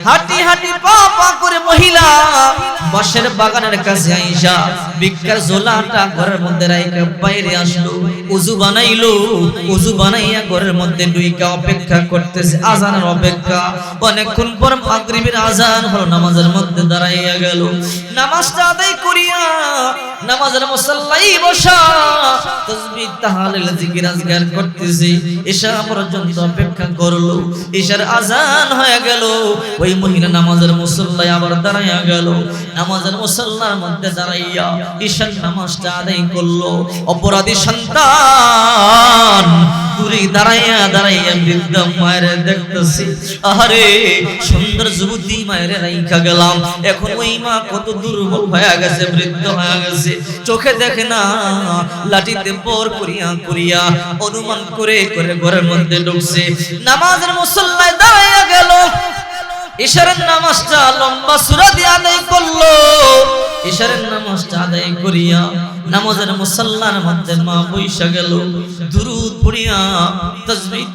হাঁটি হাঁটি পা পা করে মহিলা বসের বাগানের কাছে আইসা ভিক্ষার ঝোলাটা ঘরের মধ্যে রাইকা বাইরে আসলো, উজু বানাইলো, উজু বানাইয়া ঘরের মধ্যে ডুইকা অপেক্ষা করতেছে, আজানের অপেক্ষা। অনেকক্ষণ পর মাগরিবের আজান হলো, নামাজের মধ্যে দাঁড়াইয়া গেল। নামাজটা আদায় করিয়া নামাজের মুসাল্লাই বসা তাসবিহ তাহলিল, জিকির, আজগার করতেছে। ঈশা পর্যন্ত অপেক্ষা করল ঈশার আজান হয়ে গেল। ওই মহিলা নামাজের মুসল্লায় আবার দাঁড়াইয়া গেল। নামাজের মুসল্লার মধ্যে দাঁড়াইয়া ঈশার নামাজটা আদায় করল। অপরাধী সন্তান এখন কত দুর্বল হয়ে গেছে, বৃদ্ধ হয়ে গেছে। চোখে দেখে না, লাঠিতে পর করিয়া করিয়া অনুমান করে করে ঘরের মধ্যে ঢুকছে। নামাজের মুসল্লায় দাঁড়াইয়া গেল। ঈশ্বরের নামাজটা লম্বা সুরা দিয়ে আদায় করল। ঈশ্বরের নামাজটা আদায় করিয়া নামাজের মুসল্লার মধ্যে মা বৈশা গেল। দুরুদ পড়িয়া তসবিহ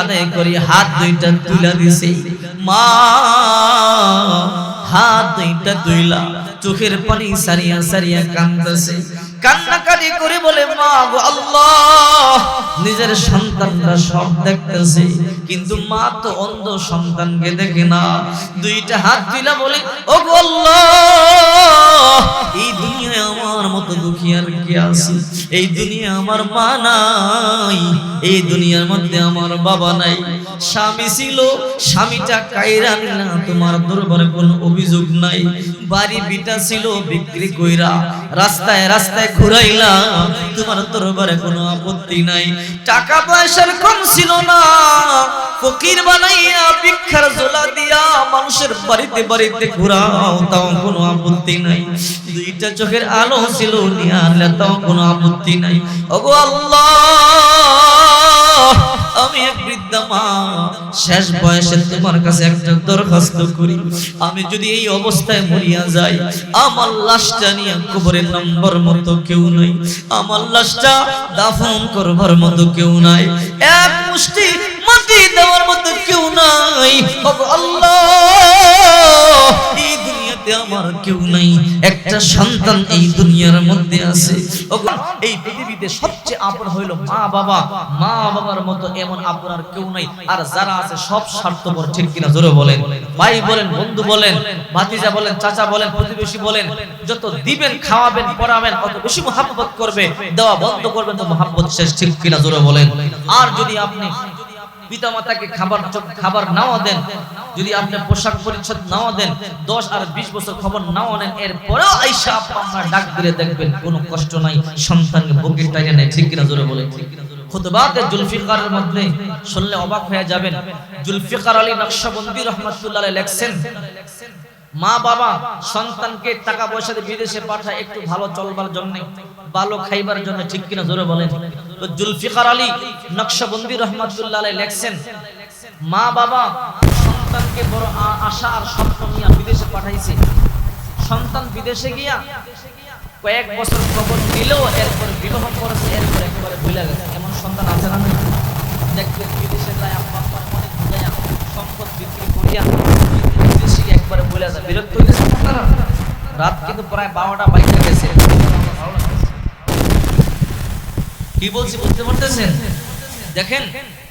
আদায় করিয়া হাত দুইটা তুলা দিছে। মা, হাত দুইটা তুইলা, চোখের পানি সারিয়া সারিয়া কান্দছে কান্নাকাটি করে বলে, মা গো আল্লাহ, নিজের সন্তানরা সব দেখতেছে, কিন্তু মা তো অন্ধ সন্তানকে দেখে না। দুইটা হাত দিলা বলে, ও গো আল্লাহ, এই দুনিয়ায় আমার মতো দুঃখী আর কে আছে? এই দুনিয়া আমার মা নাই, এই দুনিয়ার মধ্যে আমার বাবা নাই। স্বামী ছিল, স্বামীটা কাইরা নিলা তোমার দরবারে কোনো অভিযোগ নাই। বাড়ি বিটা ছিল, বিক্রি কইরা রাস্তায় রাস্তায় ঘুরাইলা তোমার দরবারে কোনো আপত্তি নাই। টাকা পয়সার কম ছিল না, ফকির বানাইয়া ভিক্ষার জোলা দিয়া মানুষের বাড়িতে বাড়িতে ঘুরাও, তাও কোনো আপত্তি নাই। দুইটা চোখের আলো ছিল, নিয়ে আনলে তাও কোনো আপত্তি নাই। ওগো আল্লাহ! আমি এক বৃদ্ধা মা, শেষ বয়সে তোমার কাছে একটা দরখাস্ত করি। আমি যদি এই অবস্থায় মরিয়া যাই, আমার লাশটা নিয়ে কবরের নম্বর মতো কেউ নাই। আমার লাশটা দাফন করবার মতো কেউ নাই। এক মুষ্টি মাটি দেওয়ার মতো কেউ নাই। আল্লাহ দুনিয়াতে আমার কেউ নাই, একটা সন্তান এই দুনিয়ার মধ্যে আছে। এই পৃথিবীতে সবচেয়ে আপন হইল মা বাবা। মা বাবার মতো এমন আপন আর কেউ নাই। আর যারা আছে সব স্বার্থপর, ঠিক কিনা জোরে বলেন? ভাই বলেন, বন্ধু বলেন, ভাতিজা বলেন, চাচা বলেন, প্রতিবেশী বলেন, যত দিবেন, খাওয়াবেন, পড়াবেন কত বেশি মহাব্বত করবে, দেওয়া বন্ধ করবেন, তো মহাব্বত শেষ, ঠিক কিনা জোরে বলেন? আর যদি আপনি পিতা খাবার খাবার নাও দেন। যদি আপনি পোশাক পরিচ্ছদ নাও দেন, দশ আর বিশ বছর খবর নাও নেন, এরপরেও আইসা আপা আপনার ডাক দিলে দেখবেন কোনো কষ্ট নাই, সন্তানকে টাইনে নেয়, ঠিক কিনা জোরে বলে। খুতবাতে জুলফিকারের মধ্যে শুনলে অবাক হয়ে যাবেন। জুলফিকার আলী নকশবন্দি রহমতুল্লাহ লেখছেন মা বাবা সন্তানকে টাকা পয়সা বিদেশে পাঠায়, একটু ভালো চলবার জন্য, ভালো খাইবার জন্য, ঠিক কিনা জোরে বলেন। তো জুলফিকার আলী নকশবন্দি রহমাতুল্লাহ লেখছেন, মা বাবা সন্তানকে বড় আশা আর স্বপ্ন নিয়ে বিদেশে পাঠাইছে। সন্তান বিদেশে গিয়া কয়েক বছর খবর নিলেও এরপর বিবাহ করেছে, এরপর একেবারে ভুলে গেছে। এমন সন্তান আছে না দেখবেন বিদেশে যায় বুঝাইয়া সম্পদ বিক্রি করিয়া একবারে ভুলে যায় বিরক্ত হইতেছে রাত কিন্তু প্রায় বারোটা বাইকে গেছে। কি বলছি, বুঝতে পারতেছেন? দেখেন,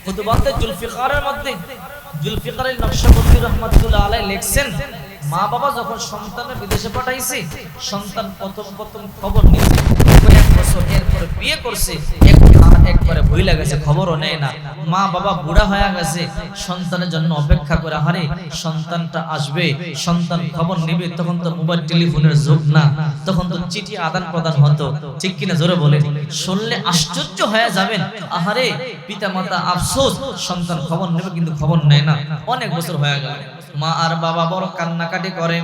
খুতবাতে জুলফিকারের মধ্যে, জুলফিকারের নকশবন্দি রহমাতুল্লাহ আলাই লেখছেন, মা বাবা যখন সন্তানের বিদেশে পাঠাইছে, সন্তান প্রথম প্রথম খবর নিয়েছে, কয়েক বছর এরপরে বিয়ে করছে, এক- একবারে ভুলে গেছে খবরও নেয় না। মা, বাবা বুড়া হয়ে গেছে, সন্তানের জন্য অপেক্ষা করে হারে সন্তানটা আসবে, সন্তান খবর নিবে, তখন তো মোবাইল টেলিফোনের যুগ না, তখন তো চিঠি আদান প্রদান হতো। ঠিক কিনা জোরে বলে শুনলে আশ্চর্য হয়ে যাবেন, আহারে পিতা মাতা আফসোস, সন্তান খবর নেবে কিন্তু খবর নেয় না। অনেক বছর হয়ে গেল। মা আর বাবা বড় কান্নাকাটি করে।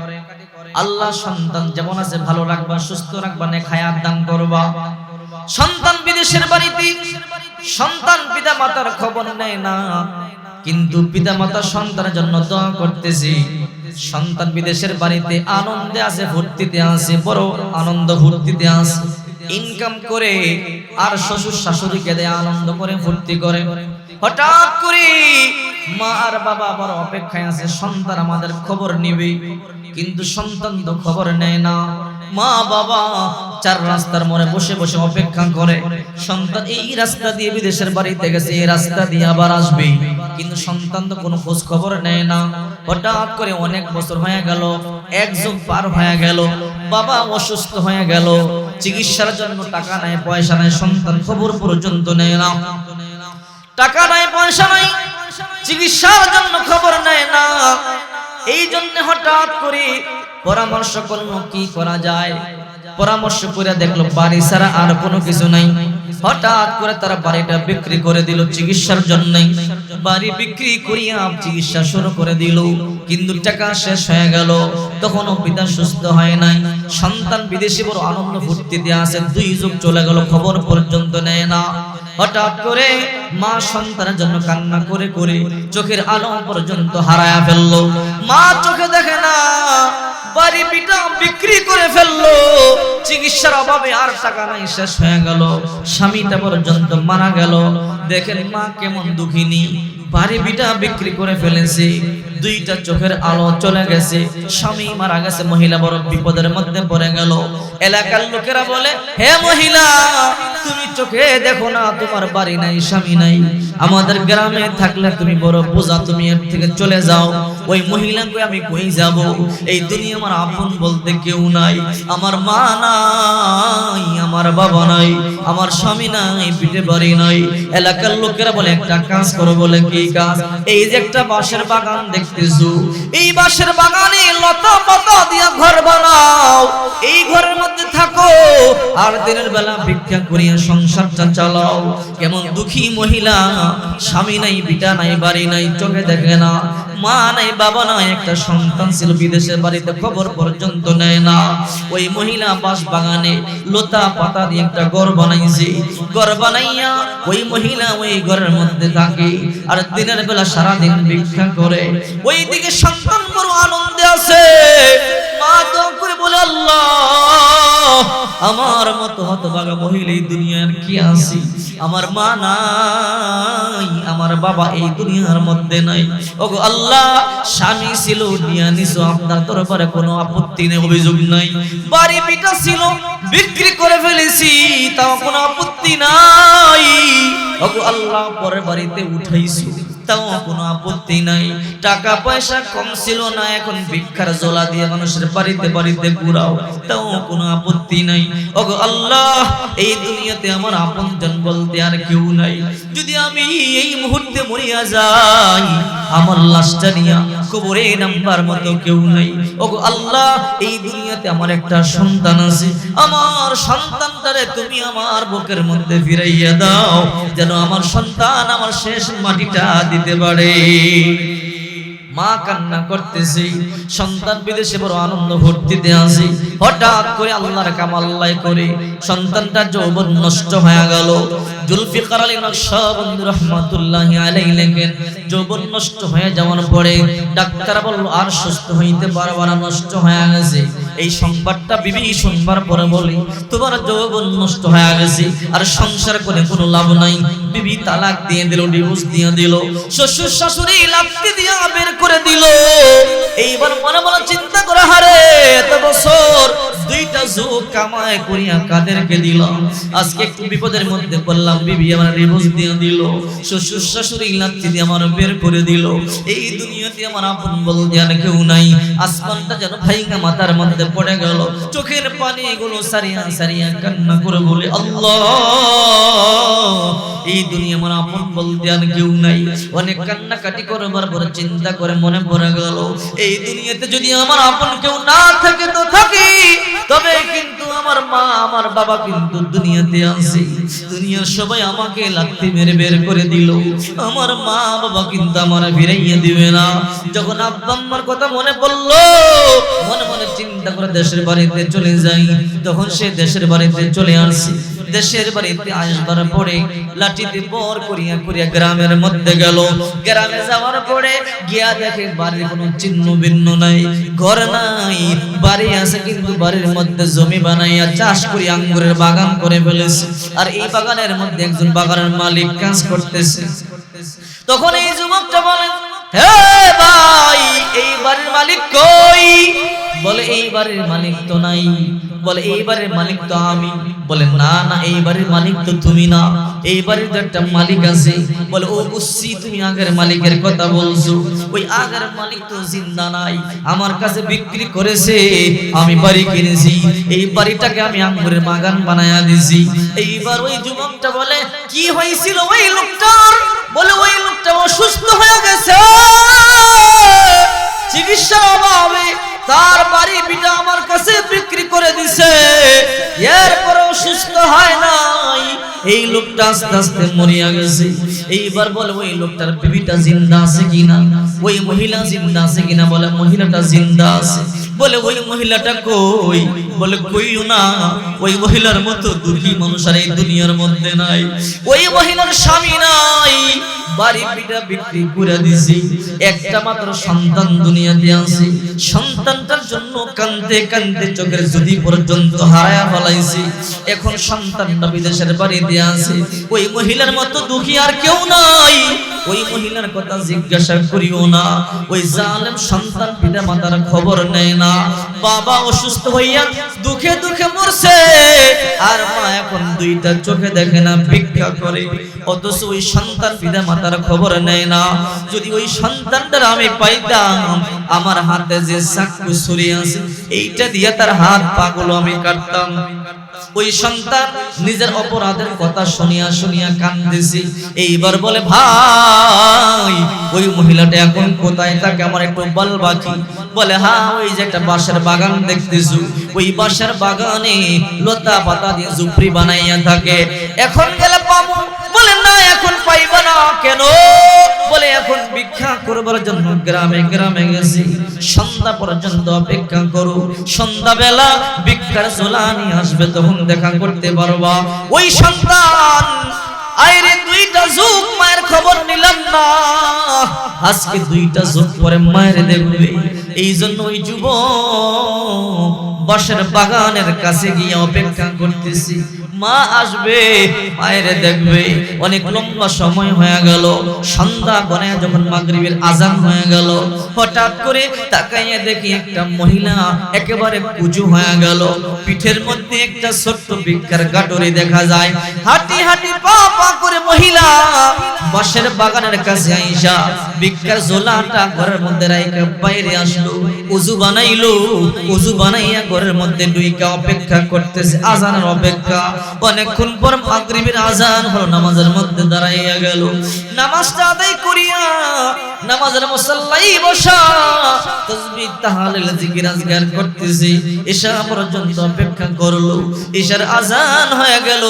আল্লাহ সন্তান যেমন আছে, ভালো রাখবা, সুস্থ রাখবা নে খায়াত দান করবা। সন্তান বিদেশের বাড়িতে, সন্তান পিতা মাতার খবর নেয় না। কিন্তু পিতা মাতা সন্তানের জন্য দোয়া করতেছি। সন্তান বিদেশের বাড়িতে আনন্দে আছে, ফুর্তিতে আছে, বড় আনন্দ ফুর্তিতে আছে। ইনকাম করে আর শ্বশুর শাশুড়িকে দেয় আনন্দ করে ভর্তি করে। হঠাৎ করে মা আর বাবা বড় অপেক্ষায় আছে, সন্তান আমাদের খবর নিবে। কিন্তু সন্তান তো খবর নেয় না। মা বাবা চার রাস্তার মোড়ে বসে বসে অপেক্ষা করে। সন্তান এই রাস্তা দিয়ে বিদেশের বাড়িতে গেছে, এই রাস্তা দিয়ে আবার আসবে। কিন্তু সন্তান তো কোনো খোঁজ খবর নেয় না। হঠাৎ করে অনেক বছর হয়ে গেল এক যুগ পার হয়ে গেল, বাবা অসুস্থ হয়ে গেল, চিকিৎসার জন্য টাকা নাই, পয়সা নাই, সন্তান খবর পর্যন্ত নেয় না। টাকা নাই, পয়সা নাই, চিকিৎসার জন্য খবর নেয় না। এই জন্য হঠাৎ করে পরামর্শ করল, কি করা যায়? পরামর্শ করে দেখল, বাড়ি ছাড়া আর কোনো কিছু নাই। হঠাৎ করে তারা বাড়িটা বিক্রি করে দিল চিকিৎসার জন্য। বাড়ি বিক্রি করিয়া চিকিৎসা শুরু করে দিল। কিন্তু টাকা শেষ হয়ে গেল। তখনও পিতা সুস্থ হয় নাই। সন্তান বিদেশি বড় আনন্দ ভর্তি ফুর্তিতে আছে। দুই যুগ চলে গেল, খবর পর্যন্ত নেয় না। হঠাৎ করে মা সন্তানের জন্য কান্না করে করে চোখের আলো পর্যন্ত হারায়া ফেলল। মা চোখে দেখে না। বাড়ি পিটা বিক্রি করে ফেলল। চিকিৎসার অভাবে আর টাকা নাই, শেষ হয়ে গেল। পর্যন্ত মারা গেল। দেখেন মা কেমন দুঃখিনী। বাড়ি বিটা বিক্রি করে ফেলেছে। দুইটা চোখের আলো চলে গেছে। স্বামী মারা গেছে, মহিলা বড় বিপদের মধ্যে পড়ে গেল। এলাকার লোকেরা বলে, হে মহিলা তুমি চোখে দেখো না, তোমার বাড়ি নাই, স্বামী নাই। আমাদের গ্রামে থাকলে তুমি বড় বোঝা তুমি এর থেকে চলে যাও। ওই মহিলাকে আমি কই যাব? এই দুনিয়া আমার আপন বলতে কেউ নাই। আমার মা নাই, আমার বাবা নাই, আমার স্বামী নাই, পিঠে বাড়ি নাই। এলাকার লোকেরা বলে, একটা কাজ করো বলে, কি কাজ? এই যে একটা বাঁশের বাগান দেখতেছো, এই বাঁশের বাগানে লতা পাতা দিয়া ঘর বানাও। এই ঘরের মধ্যে থাকো, আর দিনের বেলা ভিক্ষা করিয়া সংসারটা চালাও। কেমন দুঃখী মহিলা, স্বামী নাই, পিতা নাই, বাড়ি নাই, চোখে দেখে না। মা নাই, বাবা নাই, একটা সন্তান ছিল বিদেশের বাড়িতে খবর পর্যন্ত নেয় না। ওই মহিলা বাস বাগানে লতা পাতা দিয়ে একটা ঘর বানাইছে। ঘর বানাইয়া ওই মহিলা ওই ঘরের মধ্যে থাকে আর দিনের বেলা সারা দিন ভিক্ষা করে। ওই দিকে সন্তান বড় আনন্দে আছে। মা তো করে বলে, আল্লাহ আমার মতো হতভাগা মহিলা এই দুনিয়ার কি আছি? আমার মা নাই, আমার বাবা এই দুনিয়ার মধ্যে নাই। ওগো আল্লাহ, স্বামী ছিল, নিয়া নিছো, আপনার দরবারে কোনো আপত্তি নেই, অভিযোগ নাই। বাড়ি পিটা ছিল, বিক্রি করে ফেলেছি, তাও কোনো আপত্তি নাই। ওগো আল্লাহ, পরের বাড়িতে উঠাইছো। তাও কোনো আপত্তি নাই। টাকা পয়সা কম ছিল না, এখন ভিক্ষার জোলা দিয়ে মানুষের বাড়িতে বাড়িতে ঘুরাও, তাও কোনো আপত্তি নাই। আল্লাহ, এই দুনিয়াতে আমার বলতে আর কেউ নাই। যদি আমি এই মুহূর্তে মরিয়া যাই, আমার লাশটা কবরে নাম্বার মতো কেউ নাই। আল্লাহ, এই দুনিয়াতে আমার একটা সন্তান আছে। আমার সন্তানটারে তুমি আমার বুকের মধ্যে ফিরাইয়া দাও, যেন আমার সন্তান আমার শেষ মাটিটা পারে। মা কান্না করতেছে, সন্তান বিদেশে বড় আনন্দ ভর্তিতে আছে। হঠাৎ করে আল্লাহর কামাল্লাই করে সন্তানটা যৌবন নষ্ট হয়ে গেল। জুলফিকার আলী নকশা বন্ধু রহমতুল্লাহ আলাইহি লেখেন, যৌবন নষ্ট হয়ে যাওয়ার পরে ডাক্তার বলল, আর সুস্থ হইতে পারবা না, নষ্ট হয়ে গেছে। এই সংবাদটা বিবি শুনবার পরে বলি, তোমার যৌবন নষ্ট হয়ে গেছে, আর সংসার করে কোনো লাভ নাই। বিবি তালাক দিয়ে দিল ডিভোর্স দিয়ে দিল, শ্বশুর শাশুড়ি লাফতি দিয়া বের করে দিল। এইবার মনে মনে চিন্তা করে, হারে, এত বছর দুইটা যুগ কামায় করিয়া কাদেরকে দিলাম আজকে একটু বিপদের মধ্যে পড়লাম, বিবি আমার ডিভোর্স দিয়ে দিল, শ্বশুর শাশুড়ি লাফতি দিয়ে আমার বের করে দিল। এই দুনিয়াতে আমার আপন বলতে আর কেউ নাই। আসমানটা যেন ভাইঙ্গা মাথার মধ্যে পড়ে গেল। চোখের পানি এগুলো সারিয়া সারিয়া কান্না করে বলে, আল্লাহ, এই দুনিয়া আমার আপন বলতে আর কেউ নাই। অনেক কান্নাকাটি চিন্তা করে মনে পড়ে গেল, এই দুনিয়াতে যদি আমার আপন কেউ না থাকে তো তবে কিন্তু আমার মা, আমার বাবা কিন্তু দুনিয়াতে আছে। দুনিয়ার সবাই আমাকে মেরে বের করে দিল। আমার মা, বাবা কিন্তু আমার দিবে না। যখন আব্বা আম্মার কথা মনে মনে মনে চিন্তা করে দেশের বাড়িতে চলে যাই। তখন সে দেশের বাড়িতে চলে আসি। দেশের বাড়িতে আসবার পরে করিয়া করিয়া গ্রামের মধ্যে গেল, গ্রামে যাওয়ার পরে গিয়া দেখে বাড়ির কোনো চিহ্ন ভিন্ন নাই, ঘর নাই, বাড়ি আছে কিন্তু বাড়ির মধ্যে জমি বানাইয়া চাষ করি, আঙ্গুরের বাগান করে ফেলেছে। আর এই বাগানের মধ্যে একজন বাগানের মালিক কাজ করতেছে। তখন এই যুবকটা বলেন হে বাড়ির মালিক তো নাই। বলে এই বাড়ির মালিক তো আমি। বলে, না না এই বাড়ির মালিক তো তুমি না। এই বাড়ির তো একটা মালিক আছে। বলে, ও বুঝছি তুমি আগের মালিকের কথা বলছো। ওই আগের মালিক তো জিন্দা নাই। আমার কাছে বিক্রি করেছে, আমি বাড়ি কিনেছি। এই বাড়িটাকে আমি আঙ্গুরের বাগান বানায়া দিছি। এইবার ওই যুবকটা বলে, কি হয়েছিল ওই লোকটার? বলে, ওই লোকটা অসুস্থ হয়ে গেছে। চিকিৎসার অভাবে তার বাড়ি বিটা আমার কাছে বিক্রি করে দিছে। এরপরে অসুস্থ হয় নাই। এই লোকটা আস্তে আস্তে মরিয়া গেছে। এইবার বলে, ওই লোকটার বিবিটা জিন্দা আছে কিনা? ওই মহিলা জিন্দা আছে কিনা? বলে, মহিলাটা জিন্দা আছে। বলে, ওই মহিলাটা কই? বলে, কইও না, ওই মহিলার মতো দুঃখী মানুষ আর এই দুনিয়ার মধ্যে নাই। ওই মহিলার স্বামী নাই। বাড়ি পিঠা বিক্রি করে দিছি। একটা মাত্র সন্তান দুনিয়াতে আছে। সন্তানটার জন্য কান্দতে কান্দতে চোখের যদি পর্যন্ত হারায়া ফলাইছি, এখন সন্তানটা বিদেশের বাড়িতে আছে। ওই মহিলার মতো দুঃখী আর কেউ নাই। ওই মহিলার কথা জিজ্ঞাসা করিও না। ওই জালেম সন্তান পিতা মাতার খবর নেয় না। বাবা অসুস্থ হইয়া দুঃখে দুঃখে মরছে। আর মা এখন দুইটা চোখে দেখে না, ভিক্ষা করে। অথচ ওই সন্তান পিতা মাতার খবর নেয় না। যদি ওই সন্তানটার আমি পাইতাম, আমার হাতে যে চাকু ছুরি আছে, এইটা দিয়ে তার হাত পাগুলো আমি কাটতাম। ওই সন্তান নিজের অপরাধের কথা শুনিয়া শুনিয়া কান্দেছি। এইবার বলে, ভাই, ওই মহিলাটা এখন কোথায়? থাকে আমার একটু বল বাকি বলে হ্যাঁ ওই যে একটা বাঁশের বাগান দেখতেছু। ওই বাঁশের বাগানে লতা পাতা দিয়ে ঝুপড়ি বানাইয়া থাকে। এখন গেলে পাবো বলে, না, এখন পাইবা না। কেন? বলে, এখন ভিক্ষা করবার জন্য গ্রামে গ্রামে গেছি। সন্ধ্যা পর্যন্ত অপেক্ষা করো। সন্ধ্যা বেলা ভিক্ষার চোলা নিয়ে আসবে, তখন দেখা করতে পারবা। ওই সন্তান, আইরে, দুইটা যুগ মায়ের খবর নিলাম না। আজকে দুইটা যুগ পরে মায়ের দেখবে। এই জন্য ওই যুব বাসের বাগানের কাছে গিয়ে অপেক্ষা করতেছি। মা আসবে, মায়ের দেখবে। অনেক লম্বা সময় হয়ে গেল। সন্ধ্যা বনে যখন মাগরিবের আজান হয়ে গেল, হঠাৎ করে তাকাইয়ে দেখি একটা মহিলা একেবারে কুজু হয়ে গেল। পিঠের মধ্যে একটা ছোট্ট ভিক্ষার গাটরি দেখা যায়। হাঁটি হাঁটি, পা পা করে মহিলা বাঁশের বাগানের কাছে আইসা ভিক্ষার ঝোলাটা ঘরের মধ্যে রাইকা বাইরে আসলো। উজু বানাইলো, উজু বানাইয়া ঘরের মধ্যে ডুইকা অপেক্ষা করতেছে, আজানের অপেক্ষা। অনেকক্ষণ পর মাগরিবের আজান হলো, নামাজের মধ্যে দাঁড়াইয়া গেল। নামাজটা আদায় করিয়া নামাজের মুসাল্লাই বসা তাসবিহ তাহলিল, জিকির, আজগার করতেছে। ঈশা পর্যন্ত অপেক্ষা করল, ঈশার আজান হয়ে গেল।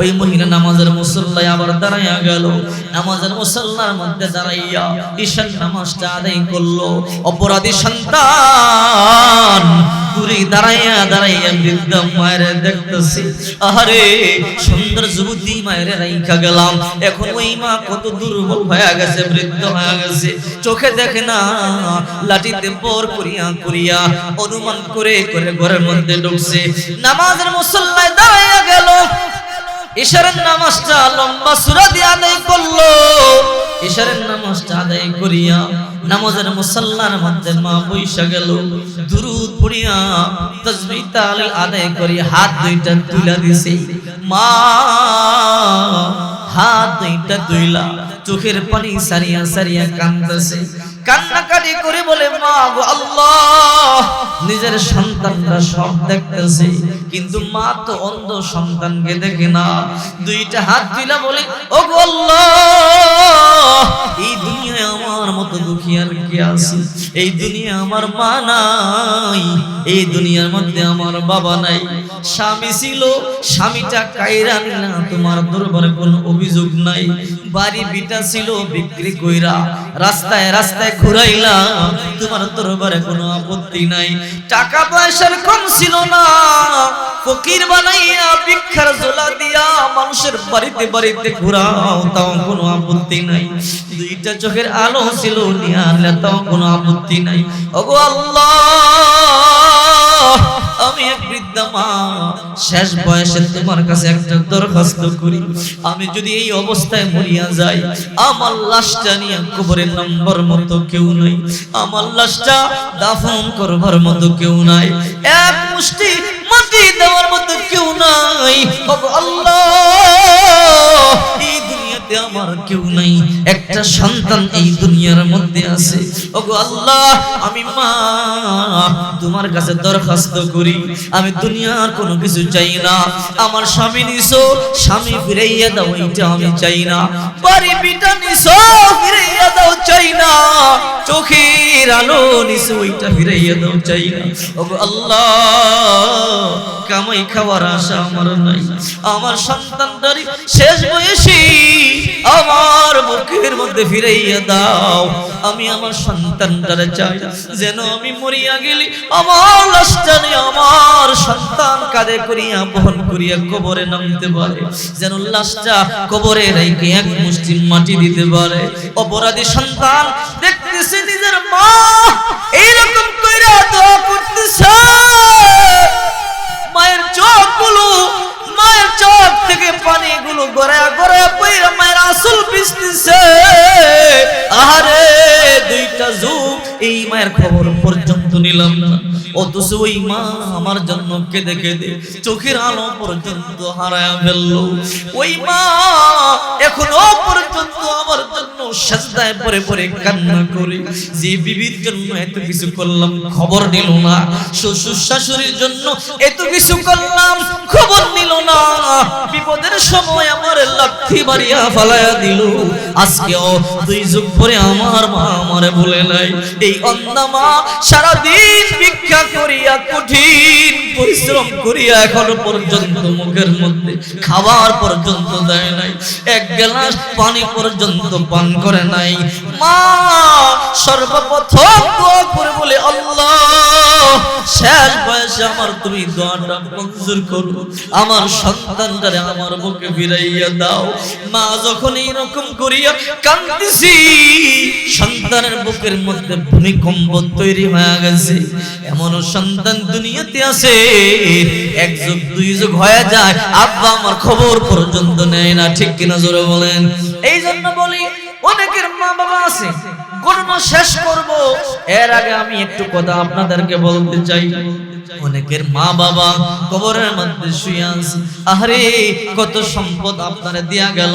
ওই মহিলা নামাজের মুসল্লাই আবার দাঁড়াইয়া গেল। নামাজের মুসল্লার মধ্যে দাঁড়াইয়া ঈশার নামাজটা আদায় করল। অপরাধী সন্তান দূরে দাঁড়াইয়া দাঁড়াইয়া বৃদ্ধ মায়ের দেখতেছি। আহারে, সুন্দর যুবতী মায়ের রাইখা গেলাম। এখন ওই মা কত দুর্বল হয়ে গেছে, বৃদ্ধ হয়ে গেছে। চোখে দেখে না, লাঠিতে পর করিয়া করিয়া অনুমান করে করে ঘরের মধ্যে ঢুকছে। নামাজের মুসল্লায় দাঁড়াইয়া গেল। ঈশ্বরের নামাজটা লম্বা সুরা দিয়ে আদায় করল। ঈশ্বরের নামাজটা আদায় করিয়া নামাজের মুসল্লার মধ্যে মা বৈশা গেল। দুরুদ পড়িয়া তসবিহ তাহলিল আদায় করি হাত দুইটা তুলা দিছে। মা, হাত দুইটা তুইলা। চোখের পানি সারিয়া সারিয়া কান্দছে কান্নাকাটি করে বলে, মা গো আল্লাহ, নিজের সন্তানরা সব দেখতেছে, কিন্তু মা তো অন্ধ সন্তানকে দেখে না। দুইটা হাত দিলা বলে, ও গো আল্লাহ, এই দুনিয়ায় আমার মতো দুঃখী আর কে আছে? এই দুনিয়া আমার মা নাই, এই দুনিয়ার মধ্যে আমার বাবা নাই। স্বামী ছিল, স্বামীটা কাইরা নিলা তোমার দরবারে কোনো অভিযোগ নাই। বাড়ি বিটা ছিল বিক্রি কইরা, রাস্তায় রাস্তায় ঘুরাইলা তোমার দরবারে কোনো আপত্তি নাই। টাকা পয়সার কম ছিল না। ফকির বানাইয়া ভিক্ষার জোলা দিয়া মানুষের বাড়িতে বাড়িতে ঘুরাও, তাও কোনো আপত্তি নাই। দুইটা চোখের আলো ছিল নিয়ে তাও কোনো আপত্তি নাই। ওগো আল্লাহ! আমি এক বৃদ্ধ মা, শেষ বয়সে তোমার কাছে একটা দরখাস্ত করি। আমি যদি এই অবস্থায় মরিয়া যাই, আমার লাশটা নিয়ে কবরের নম্বর মতো কেউ নাই। আমার লাশটা দাফন করবার মতো কেউ নাই। এক মুষ্টি মাটি দেওয়ার মতো কেউ নাই। আল্লাহ দুনিয়াতে আমার কেউ নাই, একটা সন্তান এই দুনিয়ার মধ্যে আছে। ওগো আল্লাহ, আমি মা, তোমার কাছে দরখাস্ত করি। আমি দুনিয়ার কোনো কিছু চাই না। আমার স্বামী নিছো, স্বামী ফিরাইয়া দাও, এইটা আমি চাই না। বাড়ি পিটা নিছো, ফিরাইয়া দাও, চাই না। চোখের আলো নিছো ওইটা ফিরাইয়া দাও, চাই না। ওগো আল্লাহ, কামাই খাওয়ার আশা আমার নাই। আমার সন্তানটারি শেষ বয়সী আমার বুকের মধ্যে ফিরাইয়া দাও। আমি আমার সন্তানটারে চাই, যেন আমি মরিয়া গেলি। আমার লাশটানে আমার সন্তান কাঁধে করিয়া বহন করিয়া কবরে নামতে পারে। যেন লাশটা কবরে রেখে এক মুষ্টি মাটি দিতে পারে। অপরাধী সন্তান, দেখতেছে নিজের মা এইরকম মায়ের খবর পর্যন্ত নিলাম। না অথচ ওই মা আমার জন্য কেঁদে কেঁদে চোখের আলো পর্যন্ত হারায় ফেলল। ওই মা এখনও পর্যন্ত আমার জন্য সাজদায় পরে পরে কান্না করে। যে বিবির জন্য এত কিছু করলাম, খবর নিল না। শ্বশুর শাশুড়ির জন্য এত কিছু করলাম, খবর নিল না। বিপদের সময় আমার লাথি মারিয়া ফালায়া দিল। আজকেও দুই যুগ পরে আমার মা আমারে বলে নাই। এই অন্ধা মা সারাদিন ভিক্ষা করিয়া কঠিন পরিশ্রম করিয়া পর্যন্ত মুখের মধ্যে খাবার পর্যন্ত দেয় নাই, এক গ্লাস পানি পর্যন্ত পান করে নাই। মা, সর্বপ্রথম করে বলে, আল্লাহ, শেষ বয়সে আমার তুমি দোয়াটা মঞ্জুর করো। আমার সন্তানটারে আমার ফিরাইয়া দাও। মা যখন এইরকম করিয়া কান্দিছি সন্তানের বুকের মধ্যে ভূমিকম্প তৈরি হয়ে গেছে। এমন সন্তান দুনিয়াতে আছে। এক যুগ, দুই যুগ হয়ে যায়, আব্বা আমার খবর পর্যন্ত নেয় না, ঠিক কিনা জোরে বলেন? এই জন্য বলি, অনেকের মা বাবা আছে গণনা শেষ করব। এর আগে আমি একটু কথা আপনাদেরকে বলতে চাই। অনেকের মা বাবা কবরের মধ্যে শুয়ে আছে। আহারে, কত সম্পদ আপনারে দিয়া গেল।